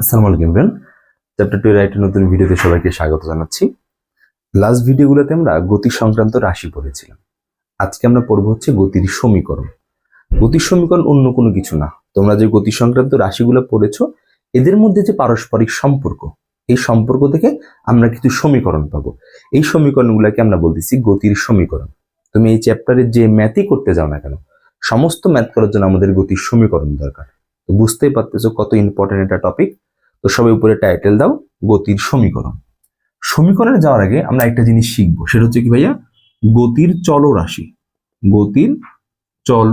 আসসালামু আলাইকুম friend chapter two রাইটের নতুন ভিডিওতে সবাইকে স্বাগত জানাচ্ছি। লাস্ট ভিডিওগুলোতে আমরা গতি সংক্রান্ত রাশি পড়েছিলাম। আজকে আমরা পড়ব হচ্ছে গতির সমীকরণ। গতির সমীকরণ অন্য কোনো কিছু না। তোমরা যে গতি সংক্রান্ত রাশিগুলো পড়েছো, এদের মধ্যে যে পারস্পরিক সম্পর্ক, এই সম্পর্ক থেকে আমরা কিছু সমীকরণ পাবো। এই সমীকরণগুলোকে আমরা বলতেছি গতির সমীকরণ। তুমি এই চ্যাপ্টারে যে ম্যাথই করতে যাও না কেন, সমস্ত ম্যাথ করার জন্য আমাদের গতির সমীকরণ দরকার। তো বুঝতেই পারতেছো কত ইম্পর্টেন্ট একটা টপিক তো সবাই উপরে টাইটেল দাও, গতির সমীকরণ। সমীকরণে যাওয়ার আগে আমরা একটা জিনিস শিখব, সেটা হচ্ছে কি ভাইয়া? গতির চলরাশি। গতির চল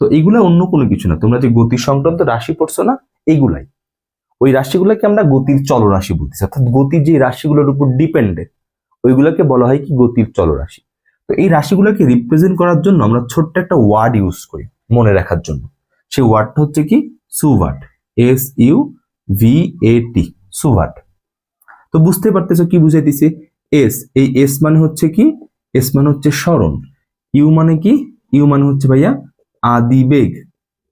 তো এইগুলা অন্য কোনো কিছু না। তোমরা যে গতি সংক্রান্ত রাশি পড়ছো না এইগুলাই ওই রাশিগুলোকে আমরা গতির চলরাশি বলতেছি। অর্থাৎ গতির যে রাশিগুলোর উপর ডিপেন্ডেন্ট ওইগুলোকে বলা হয় কি গতির চলরাশি। তো এই রাশিগুলোকে রিপ্রেজেন্ট করার জন্য আমরা ছোট্ট একটা ওয়ার্ড ইউজ করি মনে রাখার জন্য। সেই ওয়ার্ডটা হচ্ছে কি? SUVAT S U V A T SUVAT তো বুঝতে পারতেছো কি বুঝাইতেছি? এস এই এস মানে হচ্ছে কি? এস মানে হচ্ছে স্মরণ। ইউ মানে কি? ইউ মানে হচ্ছে ভাইয়া আদি বেগ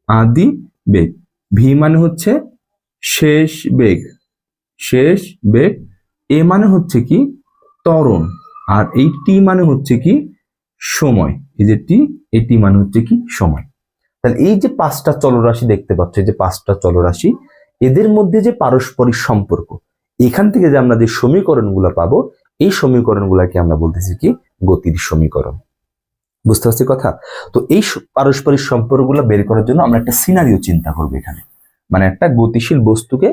আদি বেগ ভি মানে হচ্ছে শেষ বেগ শেষ বেগ। এ মানে হচ্ছে কি? ত্বরণ। আর এই টি মানে হচ্ছে কি? সময়। এই যে টি এটি মানে হচ্ছে কি? সময়। তাহলে এই যে পাঁচটা চলরাশি দেখতে পাচ্ছ যে পাঁচটা চলরাশি, এদের মধ্যে যে পারস্পরিক সম্পর্ক, এখান থেকে যে আমরা যে সমীকরণগুলো পাবো, এই সমীকরণগুলোকে আমরা বলতেছি কি? গতির সমীকরণ। বুঝতে পারছি কথা? তো এই পারস্পরিক সম্পর্কগুলো বের করার জন্য আমরা একটা সিনারিও চিন্তা করব এখানে। মানে একটা গতিশীল বস্তুকে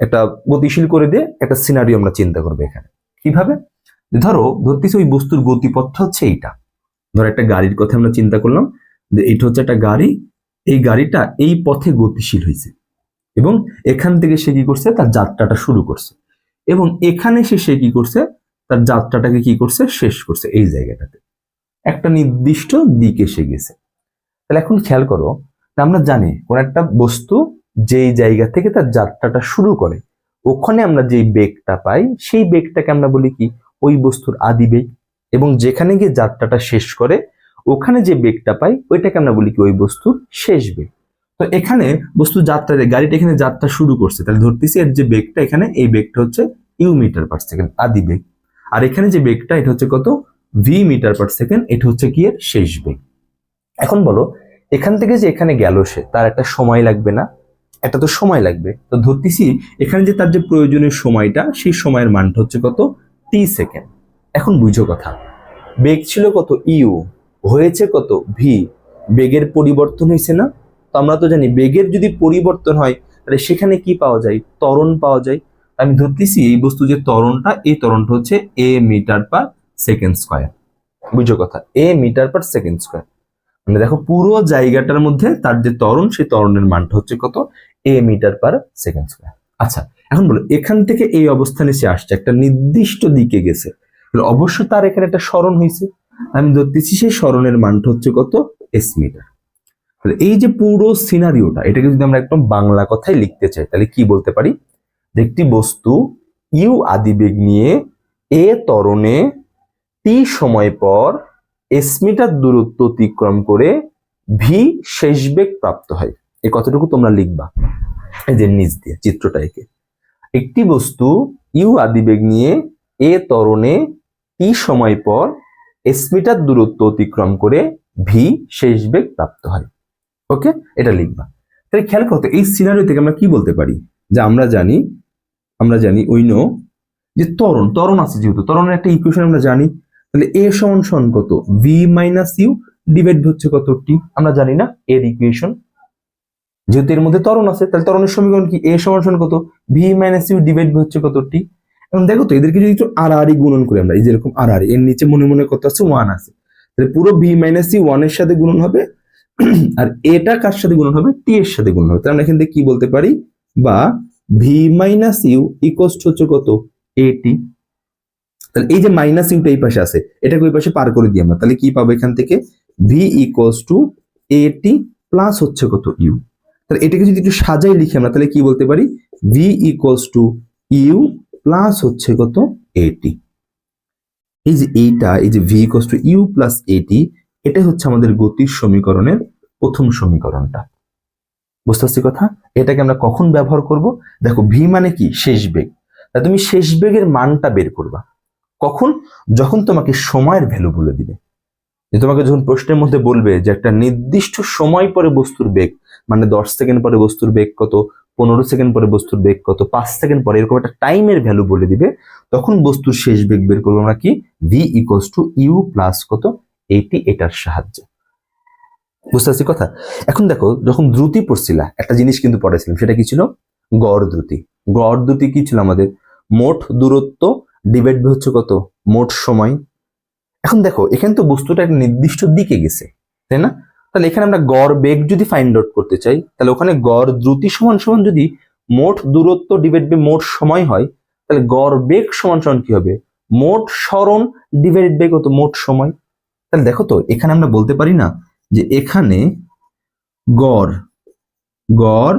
একটা গতিশীল করে দিয়ে একটা সিনারিও আমরা চিন্তা করব এখানে। কীভাবে? ধরো, ধরতেছি ওই বস্তুর গতিপথটা হচ্ছে এইটা। ধরো একটা গাড়ির কথা আমরা চিন্তা করলাম। যে এইটা হচ্ছে একটা গাড়ি, এই গাড়িটা এই পথে গতিশীল হয়েছে। এবং এখান থেকে সে কি করছে? তার যাত্রাটা শুরু করছে। এবং এখানে সে সে কি করছে? তার যাত্রাটাকে কি করছে? শেষ করছে এই জায়গাটাতে। একটা নির্দিষ্ট দিকে সে গেছে। তাহলে এখন খেয়াল করো আমরা জানি কোন একটা বস্তু যেই জায়গা থেকে তার যাত্রাটা শুরু করে, ওখানে আমরা যেই বেগটা পাই, সেই বেগটাকে আমরা বলি কি? ওই বস্তুর আদি বেগ। এবং যেখানে গিয়ে যাত্রাটা শেষ করে ওখানে যে বেগটা পাই, ওইটাকে আমরা বলি কি ওই বস্তুর শেষ বেগ। তো এখানে বস্তু যাত্রা গাড়িটা এখানে যাত্রা শুরু করছে, তাহলে ধরতেছি এর যে বেগটা এখানে, এই বেগটা হচ্ছে ইউ মিটার পার সেকেন্ড, আদি বেগ। আর এখানে যে বেগটা, এটা হচ্ছে কত? ভি মিটার পার সেকেন্ড, এটা হচ্ছে কি এর শেষ বেগ। এখন বলো, এখান থেকে যে এখানে গেল সে, তার একটা সময় লাগবে না? একটা তো সময় লাগবে। তো ধরতেছি এখানে যে তার যে প্রয়োজনীয় সময়টা, সেই সময়ের মানটা হচ্ছে কত? T second. এখন বুঝো কথা, বেগ ছিল কত? ইউ হয়েছে কত? ভি বেগের পরিবর্তন হয়েছে না? তো আমরা তো জানি, বেগের যদি পরিবর্তন হয়, তাহলে সেখানে কি পাওয়া যায়? ত্বরণ পাওয়া যায়। আমি ধরতেছি এই বস্তু যে ত্বরণটা, এই ত্বরণটা হচ্ছে A metre per second square বুঝো কথা? A metre per second square মানে দেখো, পুরো জায়গাটার মধ্যে তার যে ত্বরণ, সেই ত্বরণের মানটা হচ্ছে কত? A metre per second square আচ্ছা এখন বলো, এখান থেকে এই অবস্থানে সে আসছে, একটা নির্দিষ্ট দিকে গেছে। অবশ্য তার এখানে একটা স্মরণ হয়েছে। আমি ধরতেছি সেই স্মরণের মানটা হচ্ছে কত? এস মিটার তাহলে এই যে পুরো সিনারিওটা এটাকে যদি আমরা একদম বাংলা কথায় লিখতে চাই, তাহলে কি বলতে পারি? যে একটি বস্তু ইউ আদিবেগ নিয়ে এ তরণে টি সময় পর এস মিটার দূরত্ব অতিক্রম করে ভি শেষ বেগ প্রাপ্ত হয়। এই কথাটুকু তোমরা লিখবা। এই যে নিচ দিয়ে, চিত্রটা এঁকে। একটি বস্তু ইউ আদিবেগ নিয়ে এ তরণে টি সময় পর এস মিটার দূরত্ব অতিক্রম করে ভি শেষ বেগ প্রাপ্ত হয়। ওকে এটা লিখবা। তাহলে খেয়াল করতে এই সিনারিও থেকে আমরা কি বলতে পারি? যে আমরা জানি আমরা জানি ওই নো যে ত্বরণ ত্বরণ আছে যেহেতু, ত্বরণের একটা ইকুয়েশন আমরা জানি। তাহলে এ সমান সমান কত? ভি মাইনাস ইউ ডিভাইড হচ্ছে কত টি আমরা জানি না, এর ইকুয়েশন যেহেতু এর মধ্যে ত্বরণ আছে, তাহলে ত্বরণের সমীকরণ কি? এ সমান সমান কত? ভি মাইনাস ইউ ডিভাইড হচ্ছে কত টি এখন দেখো তো, এদেরকে যদি একটু আড়াআড়ি গুণন করি আমরা, এই যেরকম আড়াআড়ি এর নিচে মনে মনে কত আছে? ওয়ান আছে। তাহলে পুরো ভি মাইনাস ইউ ওয়ানের সাথে গুণন হবে, আর এটা কার সাথে গুণন হবে? টি এর সাথে গুণন হবে। তাহলে আমরা এখান থেকে কি বলতে পারি? বা ভি মাইনাস ইউ ইকোস হচ্ছে কত? এটি তাহলে এই যে মাইনাস ইউটা এই পাশে আছে, এটাকে ওই পাশে পার করে দিই আমরা। তাহলে কি পাবো এখান থেকে? V equals to A T plus হচ্ছে কত ইউ তাহলে এটাকে যদি একটু সাজাই লিখি আমরা, তাহলে কি বলতে পারি? V equals to U plus হচ্ছে কত? এটি এই যে এইটা, এই যে V equals to U plus A T এটা হচ্ছে আমাদের গতির সমীকরণের প্রথম সমীকরণটা। বুঝতে পারছি কথা? এটাকে আমরা কখন ব্যবহার করব? দেখো ভি মানে কি? শেষ বেগ। তা তুমি শেষ বেগের মানটা বের করবা। কখন? যখন তোমাকে সময়ের ভ্যালু বলে দিবে। যে তোমাকে যখন প্রশ্নের মধ্যে বলবে যে একটা নির্দিষ্ট সময় পরে বস্তুর বেগ মানে দশ সেকেন্ড পরে বস্তুর বেগ কত? পনেরো সেকেন্ড পরে বস্তুর বেগ কত? পাঁচ সেকেন্ড পরে, এরকম একটা টাইমের ভ্যালু বলে দিবে। তখন বস্তুর শেষ বেগ বের করব আমরা কি? V equals to U plus কত? এইটি এটার সাহায্যে। বুঝতে পারছি কথা? এখন দেখো, যখন দ্রুতি পড়ছিলা, একটা জিনিস কিন্তু পড়েছিলাম সেটা কি ছিল? গড় দ্রুতি। গড় দ্রুতি কি ছিল আমাদের? মোট দূরত্ব ডিভাইড হচ্ছে কত? মোট সময়। এখন দেখো, এখানে তো বস্তুটা একটা নির্দিষ্ট দিকে গেছে, তাই না? তাহলে এখানে আমরা গড় বেগ যদি ফাইন্ড আউট করতে চাই, তাহলে ওখানে গড় দ্রুতি সমান সমান যদি মোট দূরত্ব ডিভাইড বাই মোট সময় হয়, তাহলে গড় বেগ সমান সমান কি হবে? মোট সরণ ডিভাইড বাই কত? মোট সময়। তাহলে দেখো তো, এখানে আমরা বলতে পারি না যে এখানে গড় গড়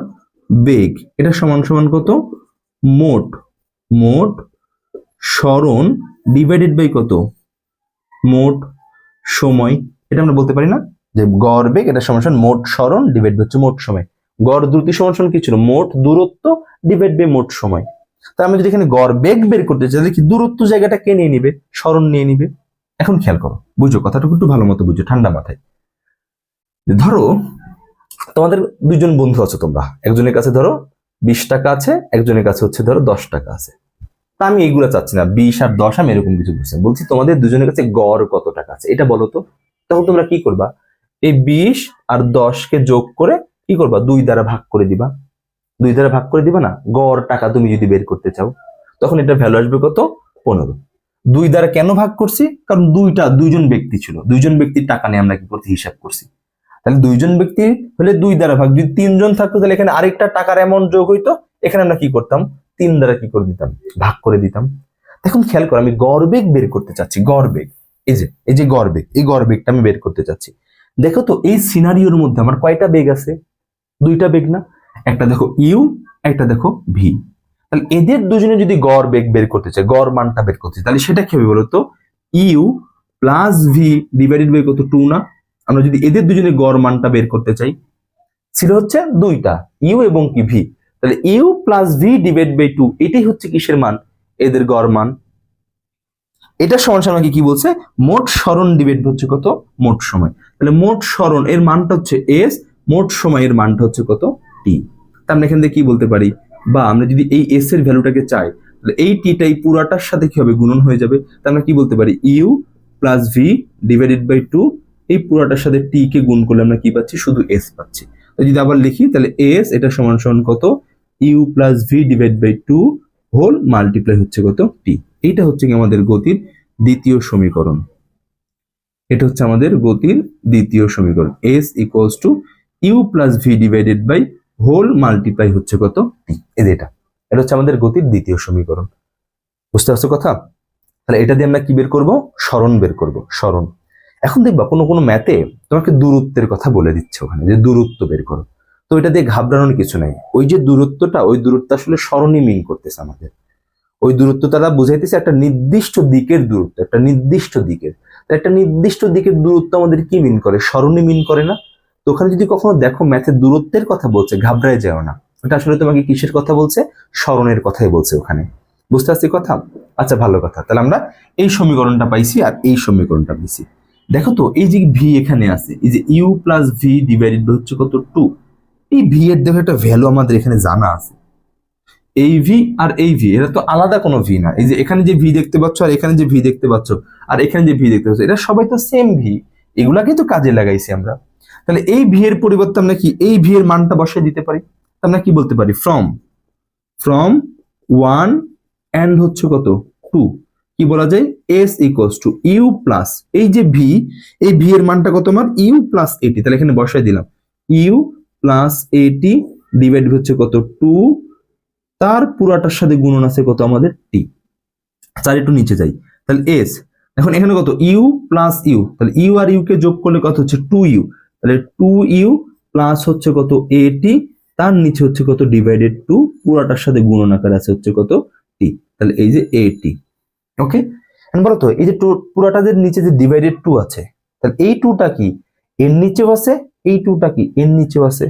বেগ, এটা সমান সমান কত? মোট মোট সরণ ডিভাইডেড বাই কত? মোট সময়। এটা আমরা বলতে পারি না যে গড় বেগ এটা সমান মোট সরণ ডিভাইড হচ্ছে মোট সময়। গড় দ্রুতি সমান কি ছিল মোট দূরত্ব ডিভাইড বাই মোট সময়। তার আমরা যদি এখানে গড় বেগ বের করতে চাই, তাহলে কি দূরত্ব জায়গাটা কে নিয়ে নিবে? সরণ নিয়ে নিবে। এখন খেয়াল করো, বুঝো, কথাটুকু একটু ভালো মতো বুঝো, ঠান্ডা মাথায়। ধরো, তোমাদের দুইজন বন্ধু আছো তোমরা। একজনের কাছে ধরো বিশ টাকা আছে, একজনের কাছে হচ্ছে ধরো দশ টাকা আছে। তা আমি এইগুলো চাচ্ছি না, বিশ আর দশ আমি এরকম কিছু বুঝছি বলছি তোমাদের দুজনের কাছে গড় কত টাকা আছে, এটা বলো তো। তখন তোমরা কি করবা? এই বিশ আর দশকে যোগ করে কি করবা? দুই দ্বারা ভাগ করে দিবা। দুই দ্বারা ভাগ করে দিবা না? গড় টাকা তুমি যদি বের করতে চাও, তখন এটা ভ্যালু আসবে কত? পনেরো। দুই দ্বারা কেন ভাগ করছি? কারণ দুইটা, দুইজন ব্যক্তি ছিল। দুইজন ব্যক্তির টাকা নিয়ে আমরা কি করতে হিসাব করছি। তাহলে দুইজন ব্যক্তি হলে দুই দ্বারা ভাগ। যদি তিনজন থাকতো, তাহলে এখানে আরেকটা টাকার অ্যামাউন্ট যোগ হইতো। এখানে আমরা কি করতাম? তিন দ্বারা কি করে দিতাম? ভাগ করে দিতাম। দেখুন, খেয়াল করো, আমি গড় বেগ বের করতে চাচ্ছি। গড় বেগ। এই যে এই যে গড় বেগ, এই গড় বেগটা আমি বের করতে চাচ্ছি। দেখো তো, এই সিনারিওর মধ্যে আমার কয়টা বেগ আছে? দুইটা বেগ না? একটা দেখো ইউ একটা দেখো ভি তাহলে এদের দুজনে যদি গড় বেগ বের করতে চাই গড় মানটা বের করতে চাই তাহলে সেটা কি হবে বলতো? U plus V divided by কত? টু না? আমরা যদি এদের দুজনে গড় মানটা বের করতে চাই ছিল হচ্ছে দুইটা ইউ এবং কি ভি তাহলে U plus V divide by two এটাই হচ্ছে কিসের মান? এদের গড় মান। এটা সমান সমান কি বলছে? মোট সরণ ডিভাইড হচ্ছে কত? মোট সময়। তাহলে মোট স্মরণ, এর মানটা হচ্ছে এস মোট সময়ের মানটা হচ্ছে কত? টি তা আমরা এখান থেকে কি বলতে পারি? বা আমরা যদি এই এস এর ভ্যালুটাকে চাই, তাহলে এই টিটা এই পুরাটার সাথে কি হবে গুণন হয়ে যাবে? তা আমরা কি বলতে পারি? U plus V divided by two এই পুরাটার সাথে টি কে গুণ করলে আমরা কি পাচ্ছি? শুধু এস পাচ্ছি। যদি আবার লিখি, তাহলে এস এটা সমান সমান কত? U plus V divide by two whole multiply হচ্ছে কত? টি এইটা হচ্ছে কি আমাদের গতির দ্বিতীয় সমীকরণ। এটা হচ্ছে আমাদের গতির দ্বিতীয় সমীকরণ। S equals to U plus V divided by whole multiply হচ্ছে কত? টি এই যে এটা। এটা হচ্ছে আমাদের গতির দ্বিতীয় সমীকরণ। বুঝতে পারছ কথা? তাহলে এটা দিয়ে আমরা কি বের করব? সরণ বের করব। সরণ এখন দেখবা, কোনো কোনো ম্যাথে তোমাকে দূরত্বের কথা বলে দিচ্ছে ওখানে, যে দূরত্ব বের করো। তো এটা দিয়ে ঘাবড়ানোর কিছু নাই। ওই যে দূরত্বটা, ওই দূরত্ব আসলে সরণই মিন করতেছে আমাদের। ওই দূরত্ব তারা বুঝাইতেছে একটা নির্দিষ্ট দিকের দূরত্ব, একটা নির্দিষ্ট দিকের। একটা নির্দিষ্ট দিকের দূরত্ব আমাদের কি মিন করে? স্মরণে মিন করে না? তো ওখানে যদি কখনো দেখো ম্যাথের দূরত্বের কথা বলছে, ঘাবড়ায় যাও না। ওটা আসলে তোমাকে কিসের কথা বলছে? স্মরণের কথাই বলছে ওখানে। বুঝতে পারছি কথা? আচ্ছা ভালো কথা। তাহলে আমরা এই সমীকরণটা পাইছি আর এই সমীকরণটা পাইছি। দেখো তো, এই যে ভি এখানে আছে, এই যে ইউ প্লাস ভি ডিভাইডেড হচ্ছে কত? টু এই ভি এর দেখো একটা ভ্যালু আমাদের এখানে জানা আছে। এই ভি আর এই ভি এটা তো আলাদা কোনো ভি না। এই যে এখানে যে ভি দেখতে পাচ্ছ আর এখানে যে ভি দেখতে পাচ্ছ, আর এখানে যে ভি দেখতে পাচ্ছ এটা সবাই তো সেম ভি এগুলাকেই তো কাজে লাগাইছি আমরা। তাহলে এই ভি এর পরিবর্তে আমরা কি এই ভি এর মানটা বসাই দিতে পারি? আমরা কি বলতে পারি? ফ্রম ফ্রম ওয়ান অ্যান্ড হচ্ছে কত? টু কি বলা যায়? S equals to U plus এই যে ভি এই ভি এর মানটা কত আমার? ইউ প্লাস এটি তাহলে এখানে বসাই দিলাম। ইউ প্লাস এটি ডিভাইড হচ্ছে কত? টু তার পুরাটার সাথে গুণন আছে কত আমাদের টি চার একটু নিচে যাই। তাহলে এস এখন এখানে কত? ইউ প্লাস ইউ তাহলে ইউ আর ইউকে যোগ করলে কত হচ্ছে টু ইউ তাহলে টু ইউ প্লাস হচ্ছে কত এটি তার নিচে হচ্ছে কত ডিভাইডেড টু পুরাটার সাথে গুণন আকার আছে হচ্ছে কত টি তাহলে এই যে এটি ওকে বলো তো, এই যে টু- পুরাটাদের নিচে যে ডিভাইডেড টু আছে, তাহলে এই টুটা কি? এর নিচেও আছে, এই টুটা কি? এর নিচেও আছে।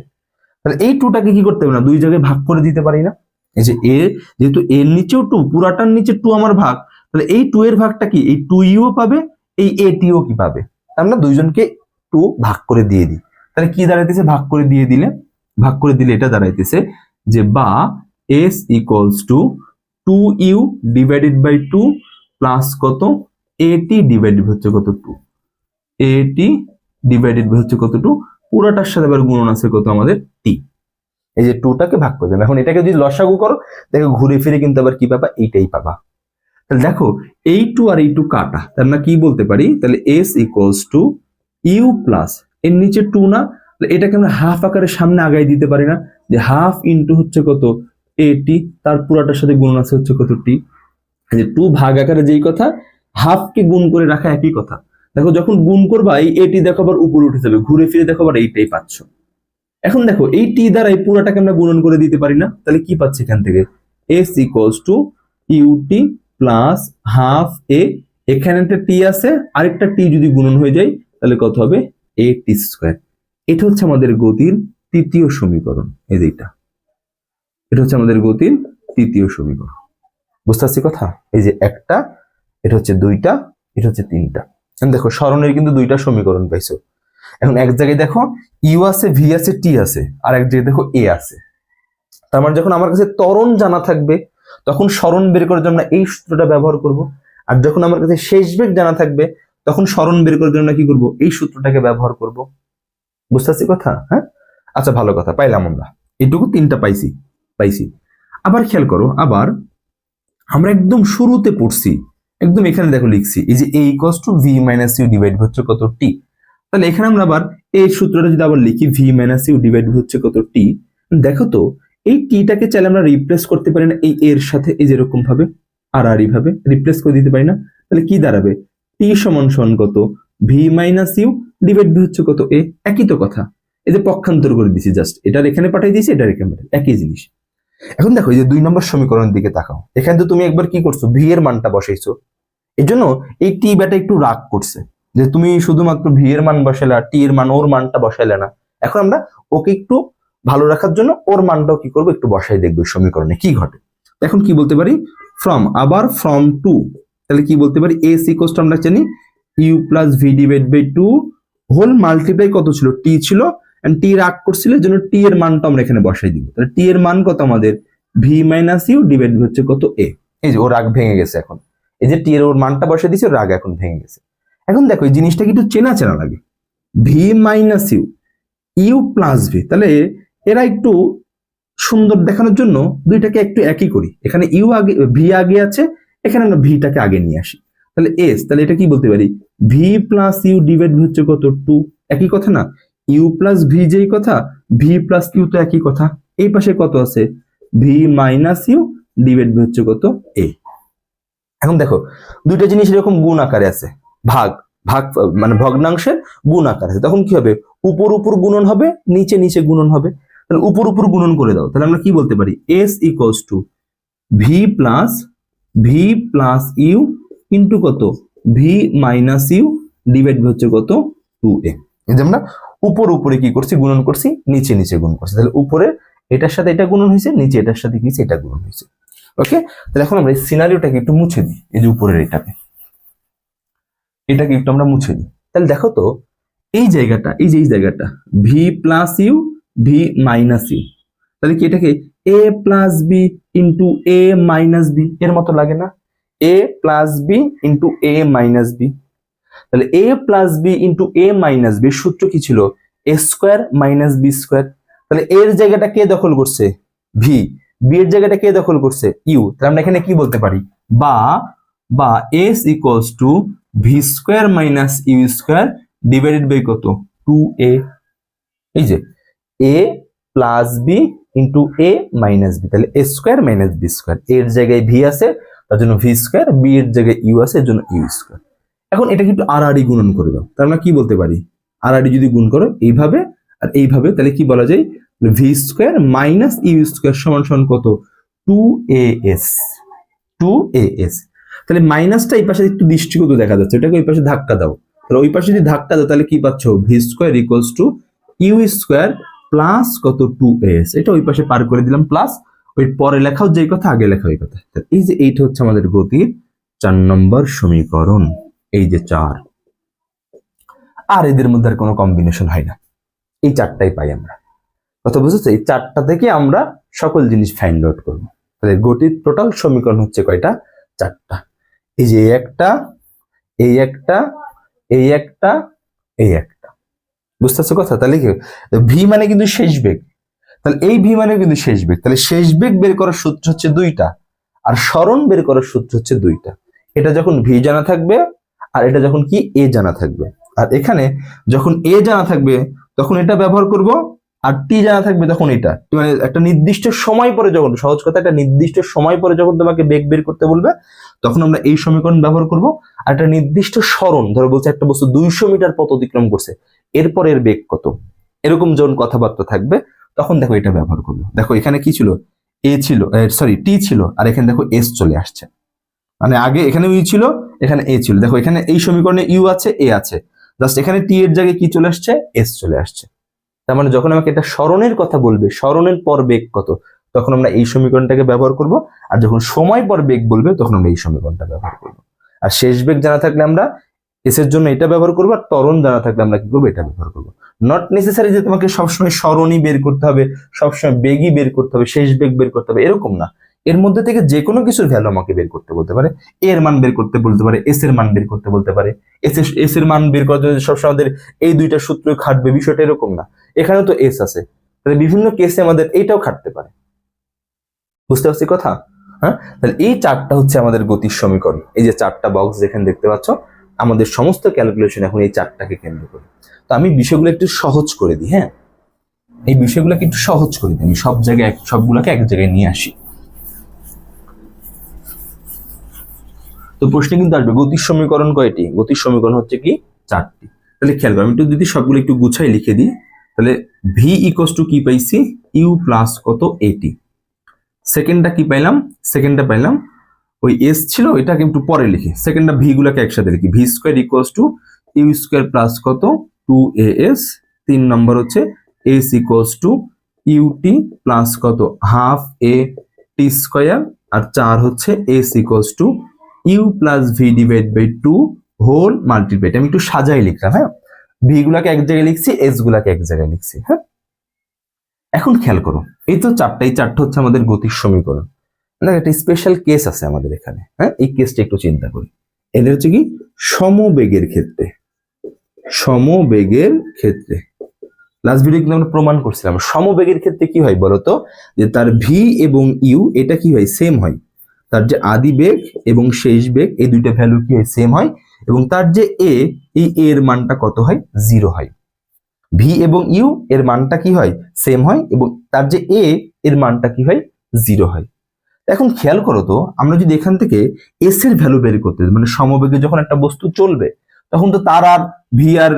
তাহলে এই টুটাকে কি করতে হবে না? দুই জায়গায় ভাগ করে দিতে পারি না? এই যে এ যেহেতু এর নিচেও টু পুরাটার নিচে টু আমার ভাগ, তাহলে এই টু এর ভাগটা কি? এই টু ইউ পাবে, এই এ টিও কি পাবে? আমরা দুইজনকে টু ভাগ করে দিয়ে দিই। তাহলে কি দাঁড়াইতেছে? ভাগ করে দিয়ে দিলে, ভাগ করে দিলে এটা দাঁড়াইতেছে যে বা S equals to two U divided by two plus কত? এটি ডিভাইডেড হচ্ছে কত? টু এটি ডিভাইডেড হচ্ছে কত? টু পুরাটার সাথে আবার গুণন আছে কত? আমাদের টি এই যে টুটাকে ভাগ করে দেবে। এখন এটাকে যদি লসাগু করো, দেখো ঘুরে ফিরে কিন্তু আবার কি পাবা? এইটাই পাবা। তাহলে দেখো, এই টু আর এই টু কাটা। তার না কি বলতে পারি? তাহলে S equals to U plus এর নিচে টু না? এটাকে আমরা হাফ আকারে সামনে আগাই দিতে পারি না। যে হাফ ইন্টু হচ্ছে কত? এটি তার পুরাটার সাথে গুণ আছে হচ্ছে কত? টি যে টু ভাগ আকারে যেই কথা হাফকে গুণ করে রাখা একই কথা। দেখো যখন গুণ করবা, এই এটি দেখো আবার উপরে উঠে যাবে। ঘুরে ফিরে দেখো আবার এইটাই পাচ্ছ। এখন দেখো, এই টি দ্বারা এই পুরাটাকে আমরা গুণন করে দিতে পারি না, তাহলে কি পাচ্ছি এখান থেকে? S equals to U T plus half A এখানে একটা টি আছে, আরেকটা টি যদি গুণন হয়ে যায়, তাহলে কত হবে? এ টি স্কোয়ার এটা হচ্ছে আমাদের গতির তৃতীয় সমীকরণ, এই যে এটা। এটা হচ্ছে আমাদের গতির তৃতীয় সমীকরণ। বুঝতে পারছি কথা? এই যে একটা, এটা হচ্ছে দুইটা, এটা হচ্ছে তিনটা। দেখো, স্মরণের কিন্তু দুইটা সমীকরণ পাইছো। এখন এক জায়গায় দেখো ইউ আছে ভি আছে টি আছে, আর এক জায়গায় দেখো এ আছে। তার মানে যখন আমার কাছে ত্বরণ জানা থাকবে, তখন স্মরণ বের করার জন্য এই সূত্রটা ব্যবহার করব। আর যখন আমার কাছে শেষ বেগ জানা থাকবে, তখন স্মরণ বের করার জন্য কি করব? এই সূত্রটাকে ব্যবহার করব। বুঝতে পারছি কথা? হ্যাঁ? আচ্ছা ভালো কথা, পাইলাম আমরা। এইটুকু তিনটা পাইছি পাইছি। আবার খেয়াল করো, আবার আমরা একদম শুরুতে পড়ছি, একদম এখানে দেখো লিখছি, এই যে A equals to V minus U divide হচ্ছে কত? টি তাহলে এখানে আমরা আবার এই সূত্রটা যদি আবার লিখি ভি মাইনাস ইউ ডিভাইড হচ্ছে কত টি দেখো তো, এই টিটাকে চাইলে আমরা রিপ্লেস করতে পারি না, এই এর সাথে এই যেরকম ভাবে আর ভাবে রিপ্লেস করে দিতে পারি না, তাহলে কি দাঁড়াবে? টি সমান সমান কত? V minus U divide V হচ্ছে কত? এ, একই তো কথা। এই যে পক্ষান্তর করে দিছি জাস্ট এটার এখানে পাঠিয়ে দিয়েছি, এটার এখানে পাঠাই একই জিনিস। এখন দেখো, এই যে দুই নম্বর সমীকরণের দিকে তাকাও। এখানে তো তুমি একবার কি করছ? ভি এর মানটা বসাইছো। এর জন্য এই টি ব্যাটা একটু রাগ করছে। যে তুমি শুধুমাত্র ভি এর মান বসাইলা টি এর মান, ওর মানটা বসাইলে না। এখন আমরা ওকে একটু ভালো রাখার জন্য ওর মানটাও কি করব একটু বসাই দেখব সমীকরণে কি ঘটে। এখন কি বলতে পারি? ফ্রম আবার ফ্রম টু তাহলে কি বলতে পারি? এ সিকোস্ট আমরা জানি U plus V divide by two whole multiply কত ছিল? টি ছিল এন্ড টি রাগ করছিল জন্য টি এর মানটা আমরা এখানে বসাই দিব। তাহলে টি এর মান কত আমাদের? ভি মাইনাস ইউ ডিভাইড হচ্ছে কত? এ এই যে ও রাগ ভেঙে গেছে এখন। এই যে টি এর ওর মানটা বসাই দিয়েছে রাগ এখন ভেঙে গেছে। এখন দেখো, এই জিনিসটা কিন্তু চেনা চেনা লাগে। V minus U U plus V তাহলে এরা একটু সুন্দর দেখানোর জন্য দুইটাকে একটু একই করি। এখানে ইউ আগে ভি আগে আছে, এখানে আমরা ভিটাকে আগে নিয়ে আসি। তাহলে এস তাহলে এটা কি বলতে পারি? ভি প্লাস ইউ ডিভাইড হচ্ছে কত? টু একই কথা না? ইউ প্লাস ভি যেই কথা ভি প্লাস ইউ তো একই কথা। এই পাশে কত আছে? ভি মাইনাস ইউ ডিভাইড হচ্ছে কত? এ এখন দেখো, দুইটা জিনিস এরকম গুণ আকারে আছে। ভাগ ভাগ মানে ভগ্নাংশের গুণ আকার আছে। তখন কি হবে? উপর উপর গুণন হবে, নিচে নিচে গুণন হবে। তাহলে উপর উপর গুণন করে দাও। তাহলে আমরা কি বলতে পারি? S equals to V plus V plus U into কত? ভি মাইনাস ইউ ডিভাইড হচ্ছে কত? টু এ যে আমরা উপর উপরে কি করছি? গুণন করছি, নিচে নিচে গুণ করছি। তাহলে উপরে এটার সাথে এটা গুণন হয়েছে, নিচে এটার সাথে কি এটা গুণন হয়েছে। ওকে তাহলে এখন আমরা এই সিনারিওটাকে একটু মুছে দিই এই যে উপরের এটাকে। এটাকে একটু আমরা মুছে দিই। তাহলে দেখো তো, এই জায়গাটা, এই যে এই জায়গাটা V plus U V minus U তাহলে কি এটাকে A plus B into A minus B এর মতো লাগে না? A plus B into A minus B তাহলে A plus B into A minus B সূত্র কি ছিল? A square minus B square তাহলে এর জায়গাটা কে দখল করছে? ভি বি এর জায়গাটা কে দখল করছে? ইউ তাহলে আমরা এখানে কি বলতে পারি? বা বা S equals to V square minus U square divided by কত? টু এ এই যে A plus B into A minus B তাহলে A square minus B square এর জায়গায় ভি আছে, তার জন্য ভি স্কোয়ার বি এর জায়গায় ইউ আছে, এর জন্য ইউ স্কোয়ার এখন এটাকে আর আরই গুণন করে দাও। তার আমরা কি বলতে পারি? আরই যদি গুণ করো, এইভাবে, আর এইভাবে, তাহলে কি বলা যায়? V square minus U square সমান সমান কত? Two A S two A S তাহলে মাইনাসটা এই পাশে একটু দৃষ্টিগত দেখা যাচ্ছে। এটাকে ওই পাশে ধাক্কা দাও। তাহলে ওই পাশে যদি ধাক্কা দাও, তাহলে কি পাচ্ছ? V square equals to U square plus কত টু এস এটা ওই পাশে পার করে দিলাম প্লাস ওই পরে লেখাও যেই কথা, আগে লেখা ওই কথা। এই যে এইটা হচ্ছে আমাদের গতির চার নম্বর সমীকরণ, এই যে চার। আর এদের মধ্যে আর কোনো কম্বিনেশন হয় না। এই চারটাই পাই আমরা। কথা বুঝেছ? এই চারটা থেকে আমরা সকল জিনিস ফাইন্ড আউট করব। তাহলে গতির টোটাল সমীকরণ হচ্ছে কয়টা? চারটা। এই যে একটা, এই একটা এই একটা এই একটা। বুঝতে পারছ কথা? তাহলে কি? ভি মানে কিন্তু শেষ বেগ। তাহলে এই ভি মানে কিন্তু শেষ বেগ। তাহলে শেষ বেগ বের করার সূত্র হচ্ছে দুইটা, আর স্মরণ বের করার সূত্র হচ্ছে দুইটা। এটা যখন ভি জানা থাকবে, আর এটা যখন কি? এ জানা থাকবে। আর এখানে যখন এ জানা থাকবে, তখন এটা ব্যবহার করব, আর টি জানা থাকবে তখন এটা। মানে একটা নির্দিষ্ট সময় পরে যখন, সহজ কথা, একটা নির্দিষ্ট সময় পরে যখন তোমাকে বেগ বের করতে বলবে তখন আমরা এই সমীকরণ ব্যবহার করব। আর একটা নির্দিষ্ট স্মরণ, ধরো বলছে একটা বস্তু দুইশো মিটার পথ অতিক্রম করছে, এরপর এর বেগ কত? এরকম যখন কথাবার্তা থাকবে, তখন দেখো এটা ব্যবহার করব। দেখো এখানে কি ছিল? এ ছিল সরি টি ছিল, আর এখানে দেখো এস চলে আসছে। মানে আগে এখানে ইউ ছিল, এখানে এ ছিল। দেখো এখানে এই সমীকরণে ইউ আছে, এ আছে। জাস্ট এখানে টি এর জায়গায় কি চলে আসছে? এস চলে আসছে। তার মানে যখন আমাকে এটা স্মরণের কথা বলবে, স্মরণের পর বেগ কত? তখন আমরা এই সমীকরণটাকে ব্যবহার করব। আর যখন সময় পর বেগ বলবে, তখন আমরা এই সমীকরণটা ব্যবহার করব। আর শেষ বেগ জানা থাকলে আমরা এস এর জন্য এটা ব্যবহার করব, আর ত্বরণ জানা থাকলে আমরা কি করব, এটা ব্যবহার করব। নট নেসেসারি যে তোমাকে সবসময় স্মরণই বের করতে হবে, সবসময় বেগই বের করতে হবে, শেষ বেগ বের করতে হবে, এরকম না। এর মধ্যে থেকে যে কোনো কিছুর ভ্যালু আমাকে বের করতে বলতে পারে। এর মান বের করতে বলতে পারে এস এর মান বের করতে বলতে পারে। এস এস এর মান বের করতে হলে সবসময় আমাদের এই দুইটা সূত্র খাটবে, বিষয়টা এরকম না। এখানেও তো এস আছে। তাহলে বিভিন্ন কেসে আমাদের এইটাও খাটতে পারে। বুঝতে পারছি কথা? হ্যাঁ? তাহলে এই চারটা হচ্ছে আমাদের গতির সমীকরণ। এই যে চারটা বক্স যেখানে দেখতে পাচ্ছ, আমাদের সমস্ত ক্যালকুলেশন এখন এই চারটাকে কেন্দ্র করে। তো আমি বিষয়গুলো একটু সহজ করে দিই হ্যাঁ? এই বিষয়গুলোকে একটু সহজ করে দিই। আমি সব জায়গায় সবগুলোকে এক জায়গায় নিয়ে আসি। তো প্রশ্নে কিন্তু আসবে, গতির সমীকরণ কয়টি? গতির সমীকরণ হচ্ছে কি? চারটি। তাহলে খেয়াল করো, আমি একটু যদি সবগুলো একটু গুছাই লিখে দিই, তাহলে ভি ইকোস টু কি পাইছি? ইউ প্লাস কত? এটি সেকেন্ডটা কি পাইলাম? সেকেন্ডটা পাইলাম, ওই এস ছিল এটাকে একটু পরে লিখি। সেকেন্ডটা ভি গুলাকে একসাথে লিখি। V square equals to U square plus কত? টু এ এস তিন নম্বর হচ্ছে S equals to U T plus কত? হাফ এ টি স্কোয়ার আর চার হচ্ছে S equals to U plus V divide by two whole multiplied আমি একটু সাজাই লিখলাম হ্যাঁ? ভি গুলাকে এক জায়গায় লিখছি এস গুলাকে এক জায়গায় লিখছি হ্যাঁ? এখন খেয়াল করো, এই তো চারটা, এই চারটা হচ্ছে আমাদের গতির সমীকরণ। না একটা স্পেশাল কেস আছে আমাদের এখানে হ্যাঁ? এই কেসটা একটু চিন্তা করি। এদের হচ্ছে কি? সমবেগের ক্ষেত্রে সমবেগের ক্ষেত্রে। লাস্ট ভিডিও কিন্তু আমরা প্রমাণ করছিলাম। সমবেগের ক্ষেত্রে কি হয় বলতো? যে তার ভি এবং ইউ এটা কি হয়? সেম হয়। তার যে আদি বেগ এবং শেষ বেগ, এই দুইটা ভ্যালু কি হয়? সেম হয়। এবং তার যে এ এই এর মানটা কত হয়? জিরো হয়। ভি এবং ইউ এর মানটা কি হয়? সেম হয় এবং তার যে এ এর মানটা কি হয়? জিরো হয়। এখন খেয়াল করো তো, আমরা যদি এখান থেকে এস এর ভ্যালু বের করতে মানে সমবেগে যখন একটা বস্তু চলবে, তখন তো তার আর ভি আর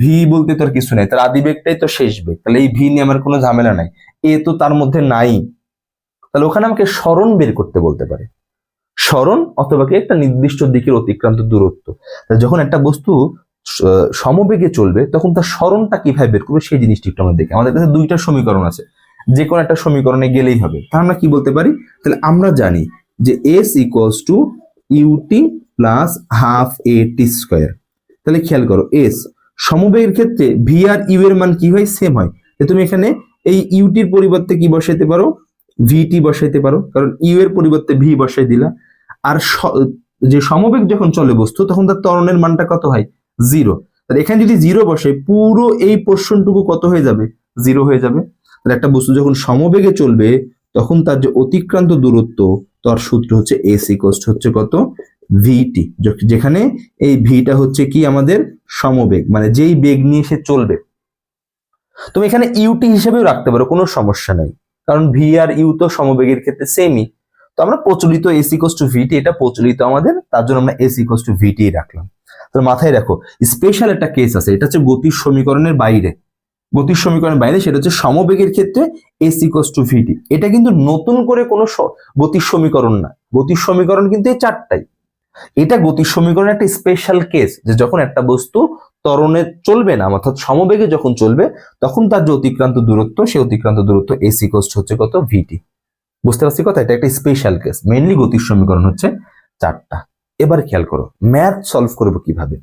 ভি বলতে তো আর কিছু নাই, তার আদি বেগটাই তো শেষ বেগ। তাহলে এই ভি নিয়ে আমার কোনো ঝামেলা নাই। এ তো তার মধ্যে নাই। তাহলে ওখানে আমাকে স্মরণ বের করতে বলতে পারে। স্মরণ অথবা কি একটা নির্দিষ্ট দিকের অতিক্রান্ত দূরত্ব। যখন একটা বস্তু সমবেগে চলবে, তখন তার স্মরণটা কীভাবে বের করবে সেই জিনিসটি একটু আমরা দেখি। আমাদের কাছে দুইটা সমীকরণ আছে। যে কোনো একটা সমীকরণে গেলেই হবে। তা আমরা কি বলতে পারি? তাহলে আমরা জানি যে S equals to U T plus half A T square তাহলে খেয়াল করো এস সমবেগের ক্ষেত্রে ভি আর ইউ এর মান কি হয়? সেম হয়। তুমি এখানে এই ইউটির পরিবর্তে কি বসাইতে পারো? ভিটি বসাইতে পারো। কারণ ইউ এর পরিবর্তে ভি বসাই দিলা। আর যে সমবেগ যখন চলে বস্তু, তখন তার ত্বরণের মানটা কত হয়? জিরো। তাহলে এখানে যদি জিরো বসে, পুরো এই পোর্শনটুকু কত হয়ে যাবে? জিরো হয়ে যাবে। তাহলে একটা বস্তু যখন সমবেগে চলবে, তখন তার যে অতিক্রান্ত দূরত্ব, তার সূত্র হচ্ছে এস ইকোস্ট হচ্ছে কত? ভিটি যেখানে এই ভিটা হচ্ছে কি আমাদের? সমবেগ। মানে যেই বেগ নিয়ে সে চলবে। তুমি এখানে ইউটি হিসেবেও রাখতে পারো, কোনো সমস্যা নেই। কারণ ভি আর ইউ তো সমবেগের ক্ষেত্রে সেমই তো আমরা প্রচলিত এস ইকোস টু ভিটি এটা প্রচলিত আমাদের, তার জন্য আমরা এস ইকোস টু ভিটি রাখলাম। তো মাথায় রাখো স্পেশাল একটা কেস আছে, এটা হচ্ছে গতির সমীকরণের বাইরে। গতির সমীকরণের বাইরে সেটা হচ্ছে সমবেগের ক্ষেত্রে এস ইকোস টু ভিটি এটা কিন্তু নতুন করে কোনো স- গতির সমীকরণ না। গতির সমীকরণ কিন্তু এই চারটাই। এটা গতির সমীকরণের একটা স্পেশাল কেস যে যখন একটা বস্তু ত্বরণে চলবে না, অর্থাৎ সমবেগে যখন চলবে, তখন তার যে অতিক্রান্ত দূরত্ব, সেই অতিক্রান্ত দূরত্ব এসি কোস্ট হচ্ছে কত? ভিটি বুঝতে পারছি কথা? এটা একটা স্পেশাল কেস মেইনলি গতির সমীকরণ হচ্ছে চারটা। এবার খেয়াল করো ম্যাথ সলভ করব কীভাবে?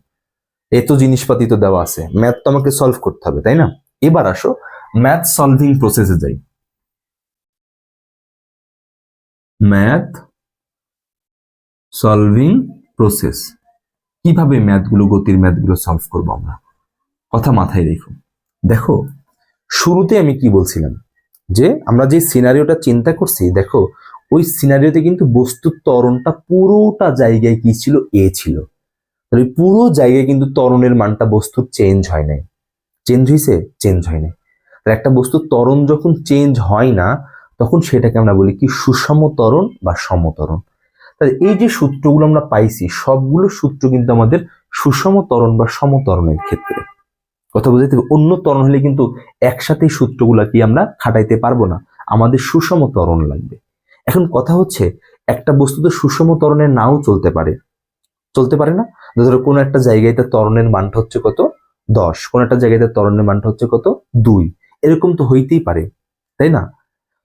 এত জিনিসপাতি তো দেওয়া আছে ম্যাথ তো আমাকে সলভ করতে হবে, তাই না? এবার আসো ম্যাথ সলভিং প্রসেসে যাই। ম্যাথ সলভিং প্রসেস কীভাবে ম্যাথগুলো গতির ম্যাথগুলো সলভ করব আমরা? কথা মাথায় রেখো। দেখো, শুরুতে আমি কি বলছিলাম? যে আমরা যে সিনারিওটা চিন্তা করছি, দেখো ওই সিনারিওতে কিন্তু বস্তুর ত্বরণটা পুরোটা জায়গায় কি ছিল? এ ছিল। তাহলে পুরো জায়গায় কিন্তু ত্বরণের মানটা বস্তুর চেঞ্জ হয় নাই। চেঞ্জ হয়েছে চেঞ্জ হয় নাই। তাহলে একটা বস্তুর ত্বরণ যখন চেঞ্জ হয় না, তখন সেটাকে আমরা বলি কি? সুষম ত্বরণ বা সমতরণ তাহলে এই যে সূত্রগুলো আমরা পাইছি, সবগুলো সূত্র কিন্তু আমাদের সুষম ত্বরণ বা সমতরণের ক্ষেত্রে। কথা হবে? অন্য ত্বরণ হলে কিন্তু একসাথে সূত্রগুলা কি আমরা খাটাইতে পারব না? আমাদের সুষম ত্বরণ লাগবে। এখন কথা হচ্ছে, একটা বস্তু তো সুষম ত্বরণে নাও চলতে পারে। চলতে পারে না? ধরো কোনো একটা জায়গায় তার ত্বরণের মানটা হচ্ছে কত? দশ। কোন একটা জায়গায় তার ত্বরণের মানটা হচ্ছে কত? দুই। এরকম তো হইতেই পারে, তাই না?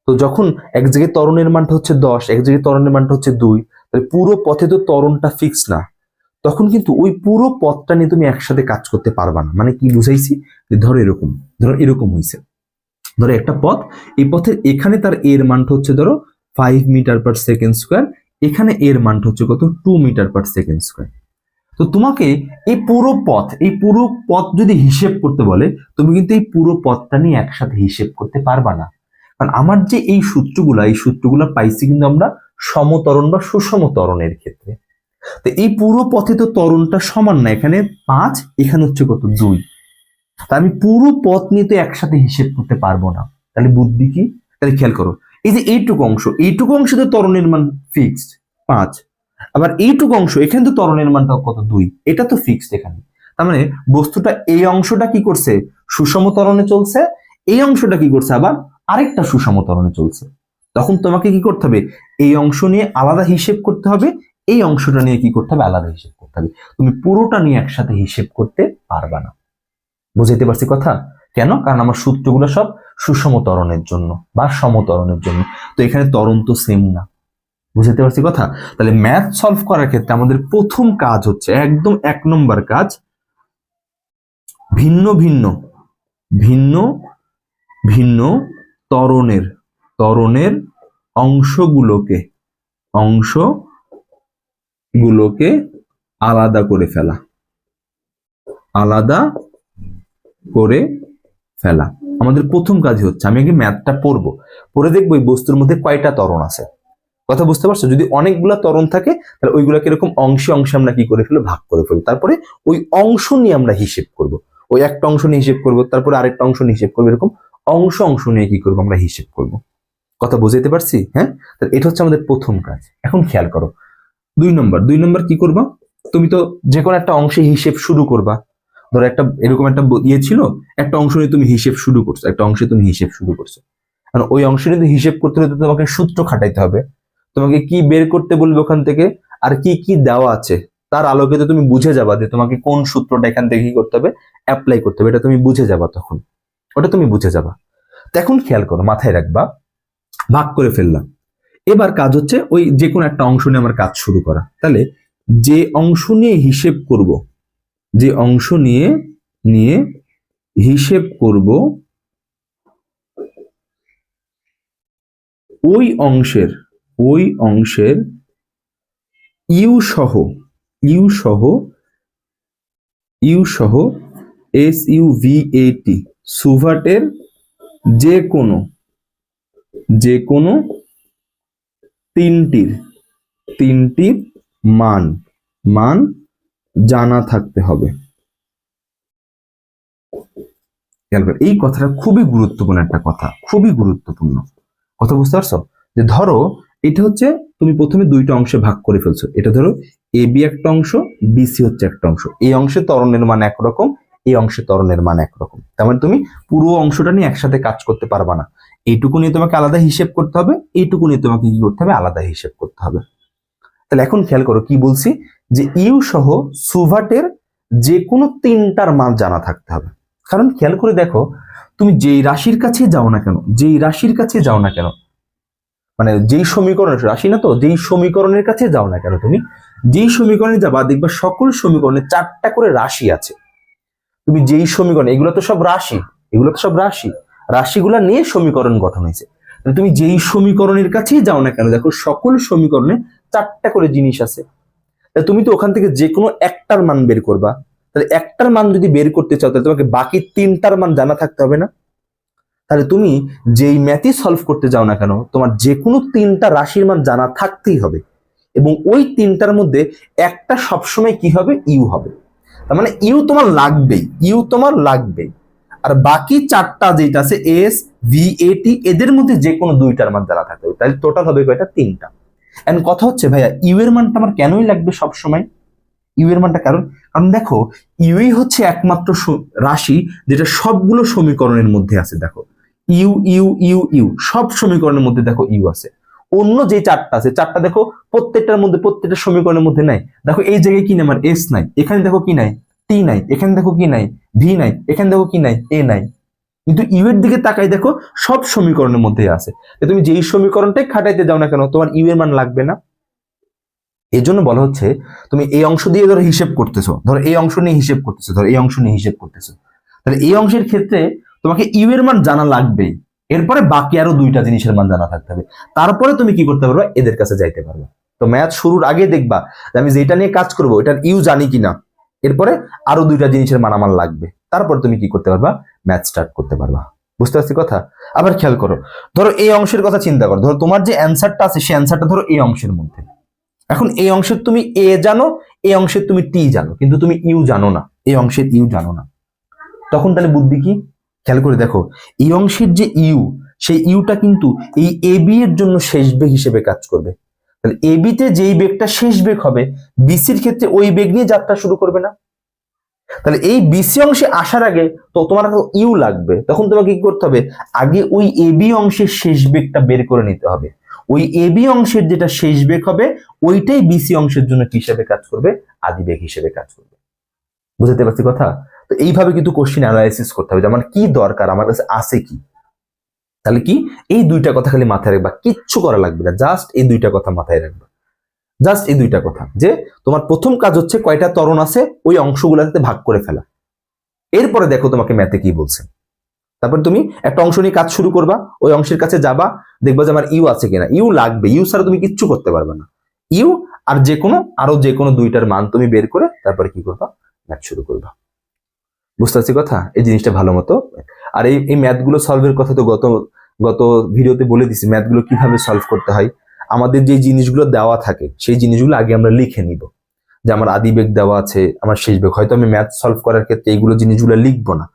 তো যখন এক জায়গায় ত্বরণের মানটা হচ্ছে দশ, এক জায়গায় ত্বরণের মানটা হচ্ছে দুই, তাহলে পুরো পথে তো ত্বরণটা ফিক্স না। তখন কিন্তু ওই পুরো পথটা নিয়ে তুমি একসাথে কাজ করতে পারবা না। মানে কি বুঝাইছি? যে ধরো এরকম ধরো এরকম হয়েছে ধরো একটা পথ, এই পথের এখানে তার এর মানটা হচ্ছে ধরো five metre per second square এখানে এর মানটা হচ্ছে কত? Two metre per second square তো তোমাকে এই পুরো পথ, এই পুরো পথ যদি হিসেব করতে বলে, তুমি কিন্তু এই পুরো পথটা নিয়ে একসাথে হিসেব করতে পারবা না। কারণ আমার যে এই সূত্রগুলা, এই সূত্রগুলো পাইছি কিন্তু আমরা সমতরণ বা সুষম ত্বরণের ক্ষেত্রে। তো এই পুরো পথে তো ত্বরণটা সমান না, এখানে পাঁচ, এখানে হচ্ছে কত? দুই। তা আমি পুরো পথ নিয়ে তো একসাথে হিসেব করতে পারব না। তাহলে বুদ্ধি কি? তাহলে খেয়াল করো এই যে এইটুকু অংশ, এইটুকু অংশে তো ত্বরণের মান ফিক্সড পাঁচ। আবার এইটুকু অংশ, এখানে তো ত্বরণের মানটা কত? দুই। এটা তো ফিক্সড এখানে। তার মানে বস্তুটা এই অংশটা কি করছে? সুষম তরণে চলছে। এই অংশটা কি করছে? আবার আরেকটা সুষম তরণে চলছে। তখন তোমাকে কি করতে হবে? এই অংশ নিয়ে আলাদা হিসেব করতে হবে। এই অংশটা নিয়ে কি করতে হবে? আলাদা হিসেব করতে হবে। তুমি পুরোটা নিয়ে একসাথে হিসেব করতে পারবা না। বুঝাইতে পারছি কথা? কেন? কারণ আমার সূত্রগুলো সব সুষম ত্বরণের জন্য বা সমতরণের জন্য। তো এখানে ত্বরণ তো সেম না। বুঝাতে পারছি কথা? তাহলে ম্যাথ সলভ করার ক্ষেত্রে আমাদের প্রথম কাজ হচ্ছে, একদম এক নম্বর কাজ, ভিন্ন ভিন্ন ভিন্ন ভিন্ন ত্বরণের ত্বরণের অংশগুলোকে অংশগুলোকে আলাদা করে ফেলা। আলাদা করে ফেলা। আমাদের প্রথম কাজই হচ্ছে, আমি আগে ম্যাথটা পড়ব। পড়ে দেখব এই বস্তুর মধ্যে কয়টা ত্বরণ আছে। কথা বুঝতে পারছ? যদি অনেকগুলা ত্বরণ থাকে, তাহলে ওইগুলাকে এরকম অংশে অংশে আমরা কি করে ফেলব? ভাগ করে ফেলব। তারপরে ওই অংশ নিয়ে আমরা হিসেব করব। ওই একটা অংশ নিয়ে হিসেব করব, তারপরে আরেকটা অংশ নিয়ে হিসেব করব, এরকম অংশ অংশ নিয়ে কি করব আমরা হিসেব করব। কথা বুঝাইতে পারছি? হ্যাঁ? তাহলে এটা হচ্ছে আমাদের প্রথম কাজ। এখন খেয়াল করো। দুই নম্বর দুই নম্বর কি করবা? তুমি তো যে কোনো একটা অংশে হিসেব শুরু করবা। ধরো একটা, এরকম একটা ইয়ে ছিল, একটা অংশ নিয়ে তুমি হিসেব শুরু করছ, একটা অংশে তুমি হিসেব শুরু করছ। আর ওই অংশ নিয়ে হিসেব করতে হলে তোমাকে সূত্র খাটাইতে হবে। তোমাকে কি বের করতে বলবে ওখান থেকে, আর কি কি দেওয়া আছে, তার আলোকে তো তুমি বুঝে যাবা যে তোমাকে কোন সূত্রটা এখান থেকে কি করতে হবে অ্যাপ্লাই করতে হবে, এটা তুমি বুঝে যাবা তখন। ওটা তুমি বুঝে যাবা। এখন খেয়াল করো, মাথায় রাখবা, ভাগ করে ফেললাম। এবার কাজ হচ্ছে ওই যে কোনো একটা অংশ নিয়ে আমার কাজ শুরু করা। তাহলে যে অংশ নিয়ে হিসেব করব যে অংশ নিয়ে নিয়ে হিসেব করব, ওই অংশের ওই অংশের ইউ সহ ইউ সহ ইউ সহ S U V A T, সুভাটের যে কোনো যে কোনো তিনটির তিনটির মান মান জানা থাকতে হবে। এই কথাটা খুবই গুরুত্বপূর্ণ একটা কথা, খুবই গুরুত্বপূর্ণ। কথা বুঝতে পারছ? যে ধরো, এটা হচ্ছে তুমি প্রথমে দুইটা অংশে ভাগ করে ফেলছো। এটা ধরো, এ বি একটা অংশ বিসি হচ্ছে একটা অংশ। এই অংশে ত্বরণের মান একরকম এই অংশে ত্বরণের মান একরকম। তার মানে তুমি পুরো অংশটা নিয়ে একসাথে কাজ করতে পারবা না। এইটুকু নিয়ে তোমাকে আলাদা হিসেব করতে হবে, এইটুকু নিয়ে তোমাকে কি করতে হবে? আলাদা হিসেব করতে হবে। তাহলে এখন খেয়াল করো, কি বলছি? যে ইউ সহ সুভাটের যে কোনো তিনটার মান জানা থাকতে হবে। কারণ খেয়াল করে দেখো, তুমি যেই রাশির কাছে যাও না কেন, যেই রাশির কাছে যাও না কেন মানে যেই সমীকরণ রাশি না তো, যেই সমীকরণের কাছে যাও না কেন তুমি, যেই সমীকরণে যাবা দেখবা সকল সমীকরণে চারটা করে রাশি আছে। তুমি যেই সমীকরণ, এগুলো তো সব রাশি, এগুলো তো সব রাশি, রাশিগুলা নিয়ে সমীকরণ গঠন হয়েছে। তুমি যেই সমীকরণের কাছেই যাও না কেন, দেখো সকল সমীকরণে চারটা করে জিনিস আছে। তুমি তো ওখান থেকে যে কোনো একটার মান বের করবা। তাহলে একটার মান যদি বের করতে চাও, তাহলে তোমাকে বাকি তিনটার মান জানা থাকতে হবে না। তাহলে তুমি যেই ম্যাথই সলভ করতে যাও না কেন, তোমার যে কোনো তিনটা রাশির মান জানা থাকতেই হবে। এবং ওই তিনটার মধ্যে একটা সবসময় কি হবে? ইউ হবে। তার মানে ইউ তোমার লাগবেই, ইউ তোমার লাগবেই। আর বাকি চারটা যেটা আছে, এস, ভি এটি এদের মধ্যে যে কোনো দুইটার মান জানা থাকতে হবে। তাহলে টোটাল হবে কয়টা? তিনটা। এন্ড কথা হচ্ছে, ভাইয়া, ইউ এর মানটা আমার কেনই লাগবে সব সময় ইউ এর মানটা কারণ কারণ দেখো ইউই হচ্ছে একমাত্র রাশি যেটা সবগুলো সমীকরণের মধ্যে আছে, দেখো। ইউ ইউ ইউ ইউ, সব সমীকরণের মধ্যে দেখো ইউ আছে। অন্য যে চারটা আছে, চারটা দেখো প্রত্যেকটার মধ্যে, প্রত্যেকটা সমীকরণের মধ্যে নাই। দেখো, এই জায়গায় কি নাই? আমার এস নাই। এখানে দেখো কি নাই? টি নাই। এখানে দেখো কি নাই? ভি নাই। এখানে দেখো কি নাই? এ নাই। কিন্তু ইউ এর দিকে তাকাই দেখো, সব সমীকরণের মধ্যে আছে। তুমি যেই সমীকরণটাই খাটাইতে যাও না কেন, তোমার ইউ এর মান লাগবে না। এই জন্য বলা হচ্ছে, তুমি এই অংশ দিয়ে ধরো হিসেব করতেছো, ধরো এই অংশ নিয়ে হিসেব করতেছো, ধরো এই অংশ নিয়ে হিসেব করতেছো। তাহলে এই অংশের ক্ষেত্রে তোমাকে ইউ এর মান জানা লাগবেই। এরপরে বাকি আরও দুইটা জিনিসের মান জানা থাকতে হবে। তারপরে তুমি কি করতে পারবে? এদের কাছে যাইতে পারবে। তো ম্যাথ শুরুর আগে দেখবা আমি যেটা নিয়ে কাজ করব, এটার ইউ জানি কিনা। এরপরে আরও দুইটা জিনিসের মান আমার লাগবে। তারপর তুমি কি করতে পারবা? ম্যাথ স্টার্ট করতে পারবা। বুঝতে পারছি কথা? আবার খেয়াল করো, ধরো এই অংশের কথা চিন্তা করো, ধরো তোমার যে অ্যান্সারটা আছে, সেই অ্যান্সারটা ধরো এই অংশের মধ্যে। এখন এই অংশের তুমি এ জানো, এই অংশের তুমি টি জানো, কিন্তু তুমি ইউ জানো না, এই অংশের ইউ জানো না। তখন তাহলে বুদ্ধি কি? খেয়াল করে দেখো, এই অংশের যে ইউ সেই ইউটা কিন্তু এই এ বি এর জন্য শেষ বেগ হিসেবে কাজ করবে। তাহলে এ বিতে যেই বেগটা শেষ বেগ হবে বিসির ক্ষেত্রে ওই বেগ নিয়ে যাত্রা শুরু করবে না। তাহলে এই বিসি অংশে আসার আগে তো তোমার ইউ লাগবে। তখন তোমাকে কি করতে হবে? আগে ওই এ বি অংশের শেষ বেগটা বের করে নিতে হবে। ওই এ বি অংশের যেটা শেষ বেগ হবে, ওইটাই বিসি অংশের জন্য কি হিসেবে কাজ করবে? আদি বেগ হিসেবে কাজ করবে। বুঝতে পারছি কথা? তো এইভাবে কিন্তু কোশ্চিন অ্যানালাইসিস করতে হবে যে আমার কি দরকার, আমার কাছে আছে কি? তাহলে কি? এই দুইটা কথা খালি মাথায় রাখবা, কিচ্ছু করা লাগবে না জাস্ট এই দুইটা কথা মাথায় রাখবা। জাস্ট এই দুইটা কথা, যে তোমার প্রথম কাজ হচ্ছে কয়টা তরণ আছে, ওই অংশগুলোতে ভাগ করে ফেলা। এরপরে দেখো তোমাকে ম্যাথে কি বলছে। তারপর তুমি একটা অংশ নিয়ে কাজ শুরু করবা, ওই অংশের কাছে যাবা, দেখবা যে আমার ইউ আছে কিনা। ইউ লাগবে, ইউ ছাড়া তুমি কিচ্ছু করতে পারবে না। ইউ আর যে কোনো আরও যে কোনো দুইটার মান তুমি বের করে তারপরে কি করবা? ম্যাথ শুরু করবা। বুঝতে পারছি কথা? এই জিনিসটা ভালো মতো। আর এই ম্যাথগুলো সলভের কথা তো গত গত ভিডিওতে বলে দিছি ম্যাথগুলো কীভাবে সলভ করতে হয়। আমাদের যে জিনিসগুলো দেওয়া থাকে, সেই জিনিসগুলো আগে আমরা লিখে নিব। যে আমার আদি বেগ দেওয়া আছে, আমার শেষ বেগ। হয়তো আমি ম্যাথ সলভ করার ক্ষেত্রে এইগুলো জিনিসগুলো লিখব না।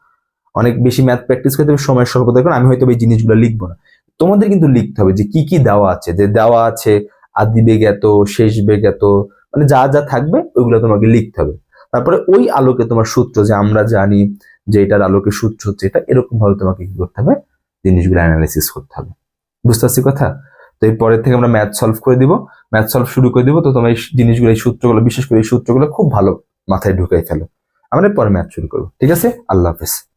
অনেক বেশি ম্যাথ প্র্যাকটিস করতে হবে সময়ের স্বল্পতার কারণে আমি হয়তো এই জিনিসগুলো লিখব না। তোমাদের কিন্তু লিখতে হবে যে কি কি দেওয়া আছে, যে দেওয়া আছে আদি বেগ এত, শেষ বেগ এত মানে যা যা থাকবে ওইগুলো তোমাকে লিখতে হবে। তারপরে ওই আলোকে তোমার সূত্র যে আমরা জানি যে এটার আলোকে সূত্র হচ্ছে এটা এরকম ভাবে তোমাকে কি করতে হবে? জিনিসগুলো অ্যানালাইসিস করতে হবে। বুঝতে পারছি কথা? তো এর পরের থেকে আমরা ম্যাথ সলভ করে দিব। ম্যাথ সলভ শুরু করে দিব, তো তোমার এই জিনিসগুলো, এই সূত্রগুলো, বিশেষ করে এই সূত্রগুলো খুব ভালো মাথায় ঢুকে ফেলো। আমরা পরে ম্যাথ শুরু করব। ঠিক আছে? আল্লাহ হাফেজ।